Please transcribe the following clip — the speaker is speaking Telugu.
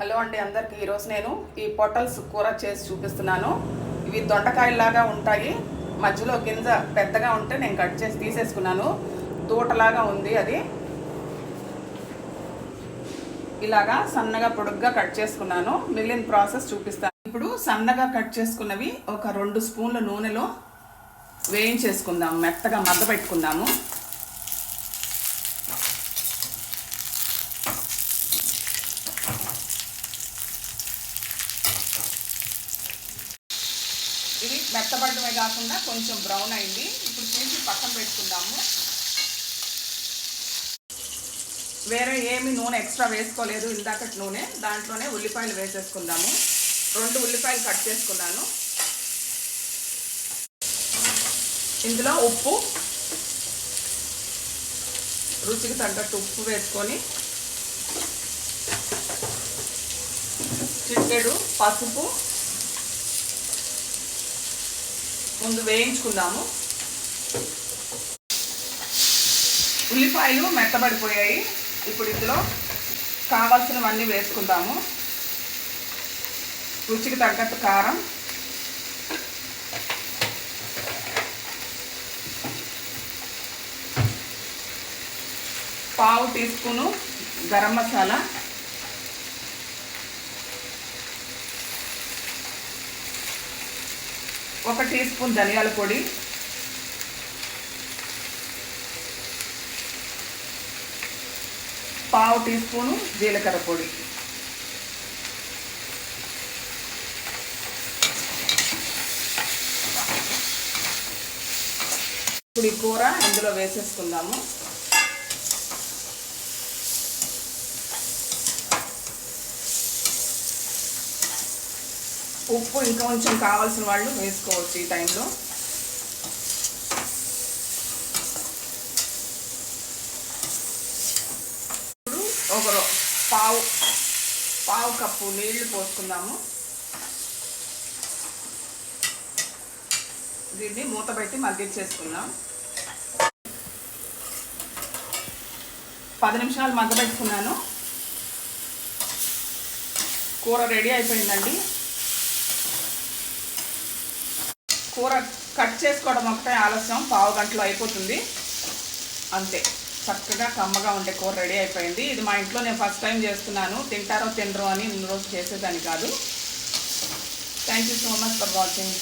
హలో అండి అందరికి. ఈరోజు నేను ఈ పొటల్స్ కూర చేసి చూపిస్తున్నాను. ఇవి దొండకాయలాగా ఉంటాయి. మధ్యలో గింజ పెద్దగా ఉంటే నేను కట్ చేసి తీసేసుకున్నాను. తోటలాగా ఉంది అది. ఇలాగా సన్నగా పొడుగ్గా కట్ చేసుకున్నాను. మిగిలిన ప్రాసెస్ చూపిస్తాను. ఇప్పుడు సన్నగా కట్ చేసుకున్నవి ఒక రెండు స్పూన్ల నూనెలో వేయించేసుకుందాము మెత్తగా మగ్గ పెట్టుకుందాము ఇది మెత్తబడమే కాకుండా కొంచెం బ్రౌన్ అయింది. ఇప్పుడు తీసి పక్కన పెట్టుకుందాము. వేరే ఏమి నూనె ఎక్స్ట్రా వేసుకోలేదు. ఇందాకటి నూనె దాంట్లోనే ఉల్లిపాయలు వేసేసుకుందాము. రెండు ఉల్లిపాయలు కట్ చేసుకున్నాను. ఇందులో ఉప్పు రుచికి తగ్గట్టు ఉప్పు వేసుకొని చిట్టెడు పసుపు ముందు వేయించుకుందాము. ఉల్లిపాయలు మెత్తబడిపోయాయి. ఇప్పుడు ఇందులో కావాల్సినవన్నీ వేసుకుందాము. రుచికి తగ్గట్టు కారం. పావు టీ స్పూను గరం మసాలా. ఒక టీ స్పూన్ ధనియాల పొడి. పావు టీ స్పూను జీలకర్ర పొడి. ఇప్పుడు ఈ కూర ఇందులో వేసేసుకుందాము. ఉప్పు ఇంకా కొంచెం కావాల్సిన వాళ్ళు వేసుకోవచ్చు ఈ టైంలో. ఇప్పుడు ఒక పావు పావు కప్పు నీళ్ళు పోసుకుందాము. దీన్ని మూత పెట్టి మగ్గించేసుకుందాం. పది నిమిషాలు మగ్గబెట్టుకున్నాను. కూర రెడీ అయిపోయిందండి. కూర కట్ చేసుకోవడం ఒకటే ఆలస్యం. పావు గంటలో అయిపోతుంది. అంతే. చక్కగా కమ్మగా ఉండే కూర రెడీ అయిపోయింది. ఇది మా ఇంట్లో నేను ఫస్ట్ టైం చేస్తున్నాను. తింటారో తినరో అని ఇన్ని రోజు చేసేదాన్ని కాదు. Thank you so much for watching